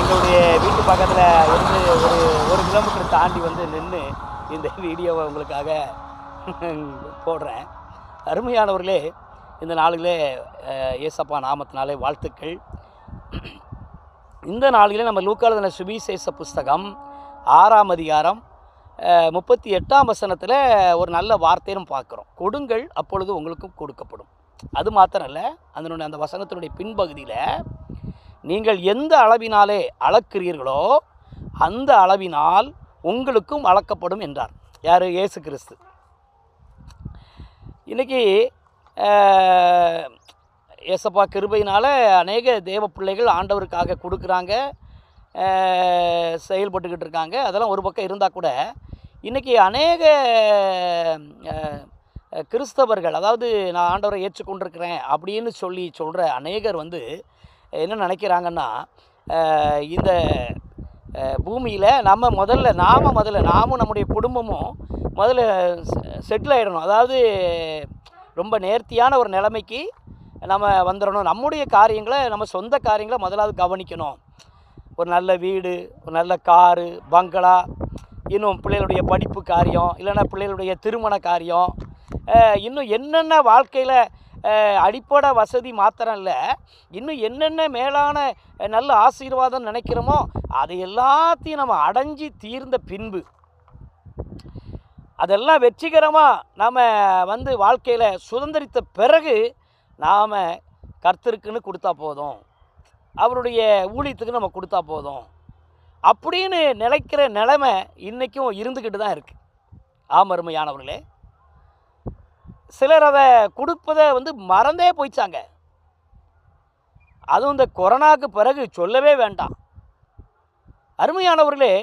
எங்களுடைய வீட்டு பக்கத்தில் இருந்து ஒரு ஒரு கிலோமீட்டர் தாண்டி வந்து நின்று இந்த வீடியோவை உங்களுக்காக போடுறேன். அருமையானவர்களே இந்த நாளிலே ஏசப்பா நாமத்தினாலே வாழ்த்துக்கள். இந்த நாளிலே நம்ம லூக்காலதன சுவிசேஷ புஸ்தகம் ஆறாம் அதிகாரம் முப்பத்தி எட்டாம் வசனத்தில் ஒரு நல்ல வார்த்தையும் பார்க்குறோம். கொடுங்கள் அப்பொழுது உங்களுக்கும் கொடுக்கப்படும். அது மாத்திரம் இல்லை அதனுடைய அந்த வசனத்தினுடைய பின்பகுதியில் நீங்கள் எந்த அளவினாலே அளக்கிறீர்களோ அந்த அளவினால் உங்களுக்கும் அளக்கப்படும் என்றார். யார்? இயேசு கிறிஸ்து. இன்றைக்கி ஏசப்பா கிருபையினால் அநேக தேவ பிள்ளைகள் ஆண்டவருக்காக கொடுக்குறாங்க. செயல்பட்டுக்கிட்டு இருக்காங்க. அதெல்லாம் ஒரு பக்கம் இருந்தால் கூட இன்றைக்கி அநேக கிறிஸ்தவர்கள் அதாவது நான் ஆண்டவரை ஏற்றுக்கொண்டிருக்கிறேன் அப்படின்னு சொல்லி சொல்கிற அநேகர் வந்து என்ன நினைக்கிறாங்கன்னா இந்த பூமியில் நம்ம முதல்ல நாம் முதல்ல நாமும் நம்முடைய குடும்பமும் முதல்ல செட்டில் ஆகிடணும் அதாவது ரொம்ப நேர்த்தியான ஒரு நிலைமைக்கு நம்ம வந்துடணும். நம்முடைய காரியங்களை நம்ம சொந்த காரியங்களை முதலாவது கவனிக்கணும். ஒரு நல்ல வீடு ஒரு நல்ல காரு பங்களா இன்னும் பிள்ளைகளுடைய படிப்பு காரியம் இல்லைன்னா பிள்ளைகளுடைய திருமண காரியம் இன்னும் என்னென்ன வாழ்க்கையில் அடிப்படை வசதி மாத்திரம் இல்லை இன்னும் என்னென்ன மேலான நல்ல ஆசீர்வாதம் நினைக்கிறோமோ அது எல்லாத்தையும் நம்ம அடைஞ்சி தீர்ந்த பின்பு. அதெல்லாம் வெற்றிகரமாக நாம் வந்து வாழ்க்கையில் சுதந்திரித்த பிறகு நாம் கர்த்தருக்குன்னு கொடுத்தா போதும். அவருடைய ஊழியத்துக்கு நம்ம கொடுத்தா போதும். அப்படின்னு நினைக்கிற நிலைமை இன்றைக்கும் இருந்துக்கிட்டு தான் இருக்குது ஆமருமையானவர்களே சிலர் அதை கொடுப்பதை வந்து மறந்தே போயிச்சாங்க. அதுவும் இந்த கொரோனாவுக்கு பிறகு சொல்லவே வேண்டாம். அருமையானவர்களே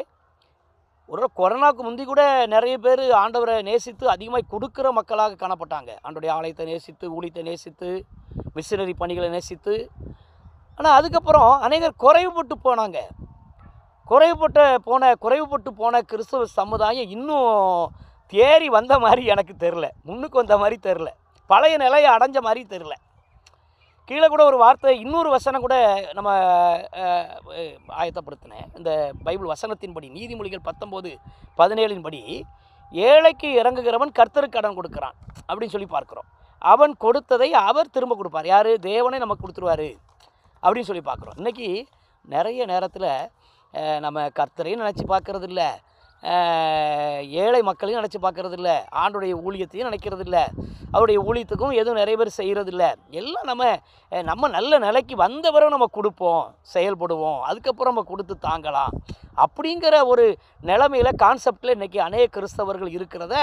ஒரு கொரோனாவுக்கு முந்தி கூட நிறைய பேர் ஆண்டவரை நேசித்து அதிகமாக கொடுக்குற மக்களாக காணப்பட்டாங்க. ஆண்டோடைய ஆலயத்தை நேசித்து ஊழியத்தை நேசித்து மிஷினரி பணிகளை நேசித்து. ஆனால் அதுக்கப்புறம் அநேகர் குறைவுபட்டு போனாங்க. குறைவுபட்ட போன குறைவுபட்டு போன கிறிஸ்தவ சமுதாயம் இன்னும் தேறி வந்த மாதிரி எனக்கு தெரில முன்னுக்கு வந்த மாதிரி தெரில பழைய நிலையை அடைஞ்ச மாதிரி தெரில கீழே கூட ஒரு வார்த்தை இன்னொரு வசனம் கூட நம்ம ஆயத்தப்படுத்தினேன். இந்த பைபிள் வசனத்தின்படி நீதிமொழிகள் பத்தொம்போது பதினேழின் படி ஏழைக்கு இறங்குகிறவன் கர்த்தருக்கு கடன் கொடுக்குறான் அப்படின்னு சொல்லி பார்க்குறோம். அவன் கொடுத்ததை அவர் திரும்ப கொடுப்பார். யார்? தேவனே நமக்கு கொடுத்துருவாரு அப்படின்னு சொல்லி பார்க்குறோம். இன்றைக்கி நிறைய நேரத்தில் நம்ம கர்த்தரையும் நினச்சி பார்க்கறது ஏழை மக்களையும் நினச்சி பார்க்கறது இல்லை ஆண்டுடைய ஊழியத்தையும் நினைக்கிறது இல்லை அவருடைய ஊழியத்துக்கும் எதுவும் நிறைய பேர் செய்கிறதில்ல எல்லாம் நம்ம நம்ம நல்ல நிலைக்கு வந்தவரை நம்ம கொடுப்போம் செயல்படுவோம். அதுக்கப்புறம் நம்ம கொடுத்து தாங்கலாம். அப்படிங்கிற ஒரு நிலைமையில் கான்செப்டில் இன்றைக்கி அநேக கிறிஸ்தவர்கள் இருக்கிறத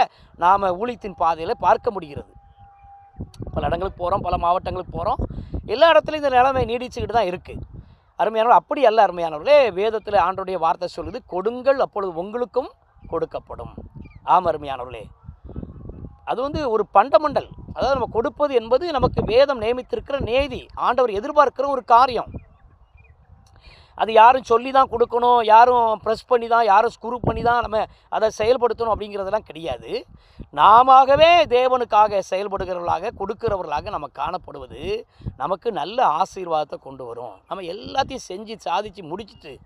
நாம் ஊழியத்தின் பாதையில் பார்க்க முடிகிறது. பல இடங்களுக்கு போகிறோம் பல மாவட்டங்களுக்கு போகிறோம் எல்லா இடத்துலையும் இந்த நிலைமை நீடிச்சுக்கிட்டு தான் இருக்குது அருமையானவர் அப்படி அல்ல அருமையானவர்களே வேதத்தில் ஆண்டோடைய வார்த்தை சொல்லுது கொடுங்கள் அப்பொழுது உங்களுக்கும் கொடுக்கப்படும். ஆம் அருமையானவர்களே. அது வந்து ஒரு பண்டமண்டல். அதாவது நம்ம கொடுப்பது என்பது நமக்கு வேதம் நியமித்திருக்கிற நேதி ஆண்டவர் எதிர்பார்க்கிற ஒரு காரியம். அது யாரும் சொல்லி தான் கொடுக்கணும் யாரும் ப்ரெஸ் பண்ணி தான் யாரும் ஸ்குரு பண்ணி தான் நம்ம அதை செயல்படுத்தணும் அப்படிங்கிறதெல்லாம் கிடையாது. நாமவே தேவனுக்காக செயல்படுகிறவர்களாக கொடுக்கிறவர்களாக நம்ம காணப்படுவது நமக்கு நல்ல ஆசீர்வாதத்தை கொண்டு வரும். நம்ம எல்லாத்தையும் செஞ்சு சாதித்து முடிச்சிட்டு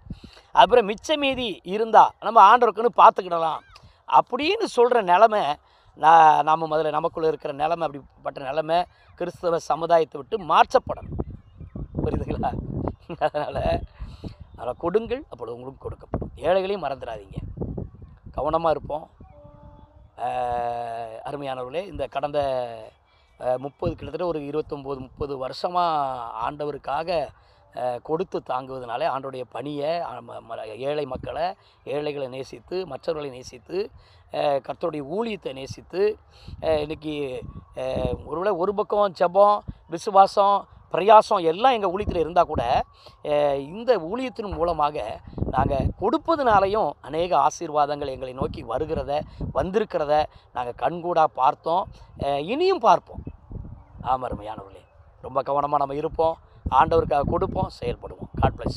அப்புறம் மிச்ச மீதி இருந்தால் நம்ம ஆண்டவருக்குன்னு பார்த்துக்கிடலாம். அப்படின்னு சொல்கிற நிலமை நான் நம்ம முதல்ல நமக்குள்ளே இருக்கிற நிலமை அப்படிப்பட்ட நிலமை கிறிஸ்தவ சமுதாயத்தை விட்டு மாற்றப்படணும். புரியுதுங்களா? அதனால் அதனால் கொடுங்கள் அப்பொழுது உங்களுக்கு கொடுக்கப்படும். ஏழைகளையும் மறந்துடாதீங்க. கவனமாக இருப்போம். அருமையானவர்களே இந்த கடந்த முப்பது கிட்டத்தட்ட ஒரு இருபத்தொம்போது முப்பது வருஷமாக ஆண்டவருக்காக கொடுத்து தாங்குவதனாலே ஆண்டோடைய பணியை ஏழை மக்களை ஏழைகளை நேசித்து மற்றவர்களை நேசித்து கர்த்தருடைய ஊழியத்தை நேசித்து இன்றைக்கி இன்னைக்கு ஒருவேளை ஒரு பக்கம் ஜெபம் விசுவாசம் பிரயாசம் எல்லாம் எங்கள் ஊழியத்தில் இருந்தால் கூட இந்த ஊழியத்தின் மூலமாக நாங்கள் கொடுப்பதுனாலையும் அநேக ஆசீர்வாதங்கள் எங்களை நோக்கி வருகிறத வந்திருக்கிறத நாங்கள் கண்கூடாக பார்த்தோம். இனியும் பார்ப்போம். ஆமருமையானவர்களே ரொம்ப கவனமாக நம்ம இருப்போம். ஆண்டவருக்காக கொடுப்போம் செயல்படுவோம். God plus